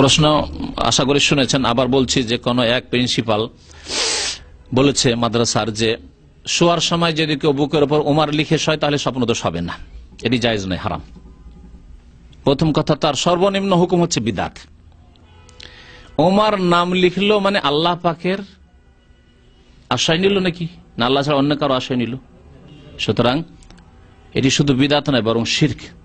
প্রশ্ন আশা করি শুনেছেন, আবার বলছি যে কোন এক প্রিন্সিপাল বলেছে মাদ্রাসার যে, শোয়ার সময় যদি কেউ বুকের উপর উমার লিখে শয়, তাহলে স্বপ্ন দোষ হবে না। এটি জায়জ নয়, হারাম। প্রথম কথা, তার সর্বনিম্ন হুকুম হচ্ছে বিদাত। ওমার নাম লিখলো মানে আল্লাহ পাকের আশ্রয় নিল নাকি? না, আল্লাহ ছাড়া অন্য কারও আশ্রয় নিল? সুতরাং এটি শুধু বিদাত নয়, বরং শির্ক।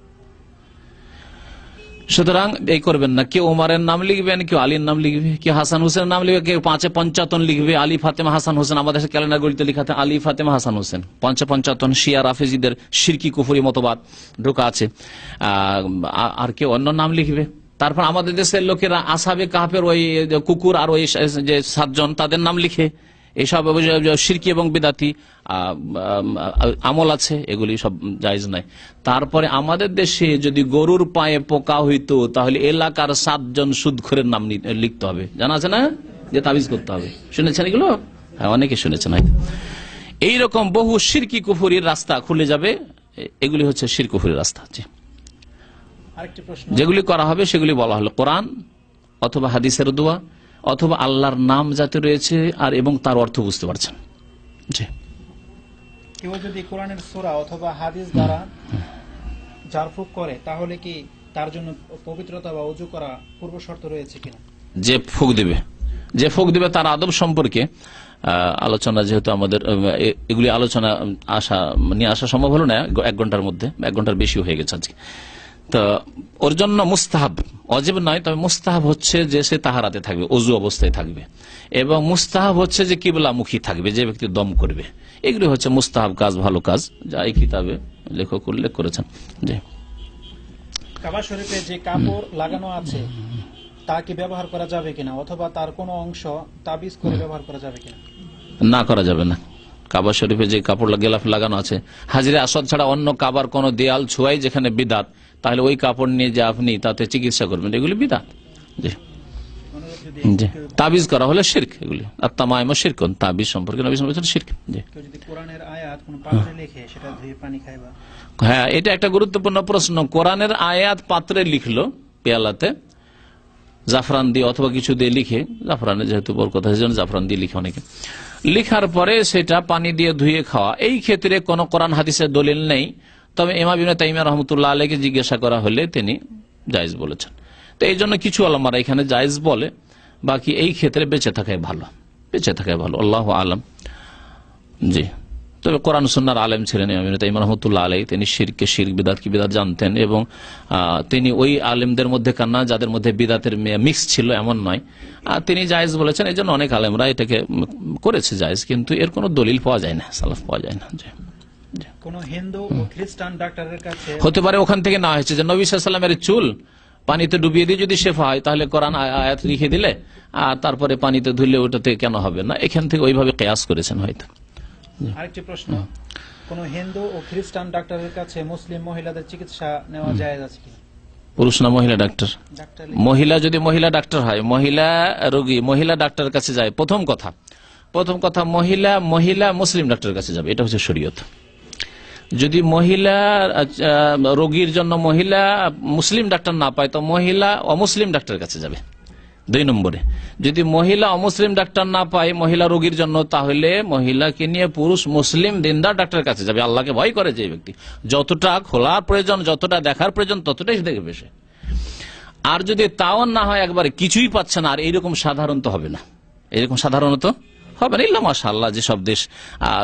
সুতরাং এই করবেন না। কেউ ওমারের নাম লিখবেন কেউ আলীর নাম লিখবে, কেউ হাসান হোসেনের নাম লিখবে, কেউ পাঁচে পঞ্চাতন লিখবে। আলী, ফাতেমা, হাসান হোসেন আমাদের ক্যালেন্ডার গড়িতে লিখাতে আলী, ফাতেমা, হাসান হোসেন। পঞ্চে পঞ্চাতন শিয়া, রাফেজিদের সিরকি, কুফুরি মতবাদ ঢোকা আছে। আর কেউ অন্য নাম লিখবে? তারপর আমাদের দেশের লোকেরা আসাবে কাহাপের ওই কুকুর আর ওই যে সাতজন, তাদের নাম লিখে। এইসব সিরকি এবং বিদাতি আমল আছে এগুলি সব জায়জ নাই। তারপরে আমাদের দেশে যদি গরুর পায়ে পোকা হইতো তাহলে এলাকার সাতজন সুদখোরের নাম লিখতে হবে। জানা আছে না? যে তাবিজ করতে হবে। শুনেছেন এগুলো? হ্যাঁ অনেকে শুনেছেন হয়তো। এইরকম বহু সিরকি কুফুরির রাস্তা খুলে যাবে এগুলি হচ্ছে শির কুফুরির রাস্তা। জি। যেগুলি করা হবে সেগুলি বলা হলো কোরআন অথবা হাদিসের দোয়া। অথবা আল্লাহর নাম যাতে রয়েছে আর এবং তার অর্থ বুঝতে পারছেন। জি। কেউ যদি কোরআনের সূরা অথবা হাদিস দ্বারা জারফুক করে তাহলে কি তার জন্য পবিত্রতা বা অজু করা পূর্ব শর্ত রয়েছে কিনা? যে ফুক দিবে। যে ফুক দিবে তার আদব সম্পর্কে আলোচনা যেহেতু আমাদের এগুলি আলোচনা আসা নিয়ে আসা সম্ভব হলো না এক ঘণ্টার মধ্যে এক ঘণ্টার বেশি হয়ে গেছে আজকে। তো ওর জন্য মুস্তাহাব অজীব নয় তবে মুস্তাহাব হচ্ছে যে সে তাহারাতে থাকবে অজু অবস্থায় থাকবে। এবং মুস্তাহাব হচ্ছে যে কিবলামুখী থাকবে যে ব্যক্তি দম করবে। এগুলি হচ্ছে মুস্তাহাব কাজ ভালো কাজ। যা এই কিতাবে লেখক উল্লেখ করেছেন। জি। কাবা শরীফে যে কাপড় লাগানো আছে তা কি ব্যবহার করা যাবে কিনা? অথবা তার কোনো অংশ তাবিজ করে ব্যবহার করা যাবে কিনা? না করা যাবে না। কাবা শরীফে যে কাপড় গেলাফ লাগানো আছে হাজিরে আসাদ ছাড়া অন্য কাবার কোন দেয়াল ছোঁয়াই যেখানে বিদাত তাহলে ওই কাপড় নিয়ে যে আপনি তাতে চিকিৎসা করবেন এগুলি বিদাত জি। জি। তাবিজ করা হলে শির্ক এগুলি। আর তামাইমা শির্ক তাবিজ সম্পর্কে নবী শির্ক। জি। হ্যাঁ এটা একটা গুরুত্বপূর্ণ প্রশ্ন। কোরআনের আয়াত পাত্রে লিখলো পেয়ালাতে জাফরান দিয়ে অথবা কিছু দিয়ে লিখে জাফরানে যেহেতু আছে জন্য জাফরান দিয়ে লিখে অনেকে। লিখার পরে সেটা পানি দিয়ে ধুয়ে খাওয়া। এই ক্ষেত্রে কোন কোরআন হাদিসের দলিল নেই। তবে এমা বিনা তাইমা রহমতুল্লাহ আলীকে জিজ্ঞাসা করা হলে তিনি জায়েজ বলেছেন। তো এই জন্য কিছু আলমারা এখানে জায়েজ বলে, বাকি এই ক্ষেত্রে বেঁচে থাকাই ভালো। বেঁচে থাকাই ভালো, আল্লাহ আলম। জি। তবে কোরআন সুন্নার আলেম ছিলেন ইমাম রহমতুল্লাহ আলাই তিনি শিরকে শির বিদাত কি বিদাত জানতেন এবং তিনি ওই আলেমদের মধ্যে কান্না, যাদের মধ্যে বিদাতের মিক্স ছিল, এমন নয়। আর তিনি জায়েজ বলেছেন, এই জন্য অনেক আলেমরা এটাকে করেছে জায়েজ, কিন্তু এর কোনো দলিল পাওয়া যায় না, সালাফ পাওয়া যায় না। কোনো হিন্দু ও খ্রিস্টান ডাক্তারের কাছে হতে পারে ওখান থেকে না হয়েছে যে নবী সাল্লামের চুল পানিতে ডুবিয়ে দিয়ে যদি শেফা হয় তাহলে কোরআন আয়াত লিখে দিলে আর তারপরে পানিতে ধুলে ওটাতে কেন হবে না? এখান থেকে ওইভাবে কেয়াস করেছেন হয়তো। আরেকটি প্রশ্ন কোন হিন্দু ও খ্রিস্টান ডাক্তারের কাছে মুসলিম মহিলাদের চিকিৎসা নেওয়া যায় আছে পুরুষ না মহিলা ডাক্তার? ডাক্তার মহিলা যদি মহিলা ডাক্তার হয় মহিলা রোগী মহিলা ডাক্তারের কাছে যায় প্রথম কথা। প্রথম কথা মহিলা মহিলা মুসলিম ডাক্তারের কাছে যাবে এটা হচ্ছে শরীয়ত। যদি মহিলা আহ, রোগীর জন্য মহিলা মুসলিম ডাক্তার না পায় তো মহিলা অমুসলিম ডাক্তারের কাছে যাবে। দুই নম্বরে। যদি মহিলা অমুসলিম ডাক্তার না পায় মহিলা রোগীর জন্য তাহলে মহিলাকে নিয়ে পুরুষ মুসলিম দিনদার ডাক্তারের কাছে যাবে। আল্লাহকে ভয় করে যে ব্যক্তি। যতটা খোলার প্রয়োজন যতটা দেখার প্রয়োজন ততটাই দেখবে সে। আর যদি তাও না হয় একবারে কিছুই পাচ্ছে না আর এইরকম সাধারণত হবে না। এরকম সাধারণত হবে না ইল্লা মাশাআল্লাহ যেসব দেশ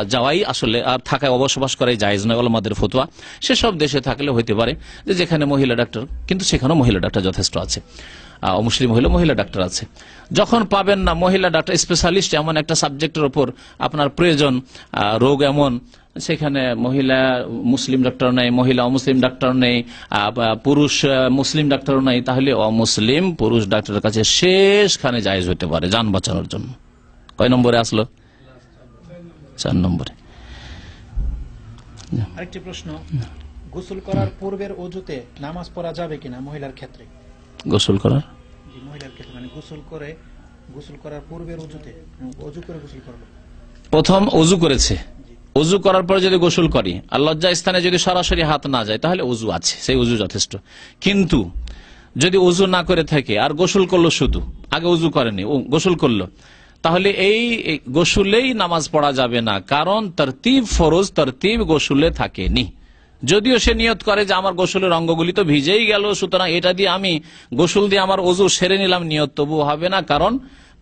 যাওয়াই আসলে আর থাকায় অবসবাস করাই জায়েজ নয় আমাদের ফতোয়া। সেসব দেশে থাকলে হইতে পারে যে যেখানে মহিলা ডাক্তার কিন্তু সেখানেও মহিলা ডাক্তার যথেষ্ট আছে। আহ, অমুসলিম হইলে মহিলা ডাক্তার আছে। যখন পাবেন না মহিলা ডাক্তার স্পেশালিস্ট এমন একটা সাবজেক্টের ওপর আপনার প্রয়োজন রোগ এমন সেখানে মহিলা মুসলিম ডাক্তার নেই মহিলা অমুসলিম ডাক্তার নেই পুরুষ মুসলিম ডাক্তার নেই তাহলে অমুসলিম পুরুষ ডাক্তারের কাছে শেষখানে জায়জ হতে পারে যান বাঁচানোর জন্য। কয় নম্বরে আসলো? চার নম্বরে। আরেকটি প্রশ্ন গোসল করার পূর্বের অজুতে নামাজ পড়া যাবে কিনা মহিলার ক্ষেত্রে? গোসল করার? মহিলার ক্ষেত্রে মানে গোসল করে গোসল করার পূর্বের অজুতে অজু করে গোসল করবে। প্রথম অজু করেছে। অজু করার পর যদি গোসল করি আর লজ্জা স্থানে যদি সরাসরি হাত না যায় তাহলে অজু আছে সেই অজু যথেষ্ট। কিন্তু যদি উজু না করে থাকে আর গোসল করল শুধু আগে উজু করেনি ও গোসল করল তাহলে এই গোসুলেই নামাজ পড়া যাবে না। কারণ তরতিব ফরজ, তরতিব গোসুলে থাকেনি। যদিও সে নিয়ত করে যে আমার গোসলের অঙ্গগুলি তো ভিজেই গেল, সুতরাং এটা দিয়ে আমি গোসল দিয়ে আমার অজু সেরে নিলাম, নিয়ত তবু হবে না। কারণ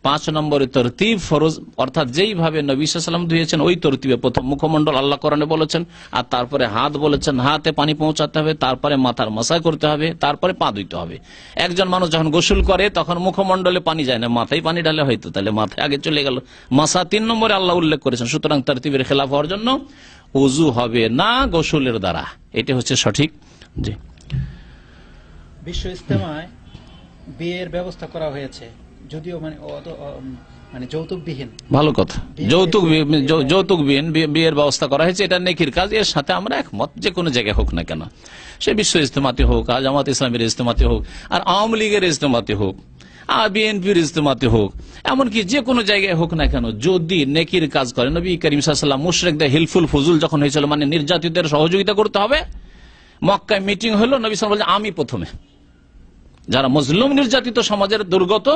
পাঁচ নম্বরে তরতিব ফরজ, অর্থাৎ যেইভাবে নবীলাম ধুয়েছেন, ওই তরতিবে প্রথম মুখমন্ডল আল্লাহ করণে বলেছেন, আর তারপরে হাত বলেছেন, হাতে পানি পৌঁছাতে হবে, তারপরে মাথার মশাই করতে হবে, তারপরে পা ধুইতে হবে। একজন মানুষ যখন গোসল করে, তখন মুখমন্ডলে পানি যায় না, মাথায় পানি ঢালে হয়তো, তাহলে মাথায় আগে চলে গেল। মশা তিন নম্বরে আল্লাহ উল্লেখ করেছেন, সুতরাং তরতিবের খেলাফ হওয়ার জন্য উজু হবে না গোসলের দ্বারা। এটা হচ্ছে সঠিক। জি। বিশ্ব ইস্তেমায় বিয়ের ব্যবস্থা করা হয়েছে। যদিও মানে অত- মানে যৌতুকবিহীন। ভালো কথা। যৌতুক বি- যৌ- যৌতুক বিহীন বিয়ের ব্যবস্থা করা হয়েছে। এটা নেকির কাজ। এর সাথে আমরা একমত যে কোনো জায়গায় হোক না কেন। সে বিশ্ব ইস্তেমাতি হোক জামাত ইসলামের ইস্তেমাতি হোক আর আওয়ামী লীগের ইস্তেমাতি হোক আর বিএনপির ইস্তেমাতি হোক এমনকি যে কোনো জায়গায় হোক না কেন যদি নেকির কাজ করে নবী করিম সাল্লাম মুশরেকদের হিলফুল ফজুল যখন হয়েছিল মানে নির্যাতিতদের সহযোগিতা করতে হবে মক্কায় মিটিং হলো নবী বলছে আমি প্রথমে। যারা মুসলিম নির্যাতিত সমাজের দুর্গত,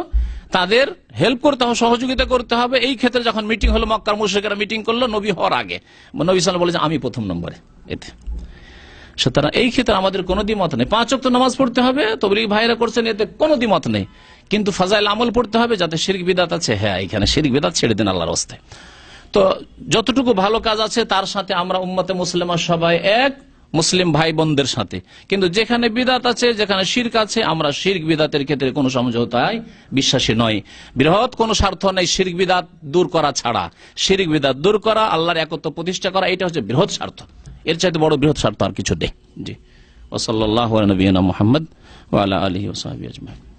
তাদের হেল্প করতে হবে, সহযোগিতা করতে হবে। এই ক্ষেত্রে যখন মিটিং হলো, মক্কার মুশ্রিকেরা মিটিং করল, নবী হওয়ার আগে। নবী সাল বলে যে আমি প্রথম নম্বরে। এতে। সুতরাং এই ক্ষেত্রে আমাদের কোনো দ্বিমত নেই। পাঁচ অক্ট নামাজ পড়তে হবে, তবলিগ ভাইরা করছেন, এতে কোনো দ্বিমত নেই। কিন্তু ফাজাইল আমল পড়তে হবে, যাতে শিরিক বিদাত আছে। হ্যাঁ এখানে শিরিক বিদাত ছেড়ে দিন আল্লাহর হস্তে তো যতটুকু ভালো কাজ আছে, তার সাথে আমরা উম্মতে মুসলিমা সবাই এক। মুসলিম ভাই বোনদের সাথে। কিন্তু যেখানে বিদাত আছে, যেখানে শির্ক আছে, আমরা শির্ক বিদাতের ক্ষেত্রে কোনো সমঝোতায় বিশ্বাসী নয় বৃহৎ কোনো স্বার্থ নেই শির্ক বিদাত দূর করা ছাড়া। শির্ক বিদাত দূর করা, আল্লাহর একত্র প্রতিষ্ঠা করা, এটা হচ্ছে বৃহৎ স্বার্থ। এর চাইতে বড় বৃহৎ স্বার্থ আর কিছু নেই। জি। ওসল্লাহ নবীনা মোহাম্মদ ওয়ালা আলহি ওসাহাবি আজমাই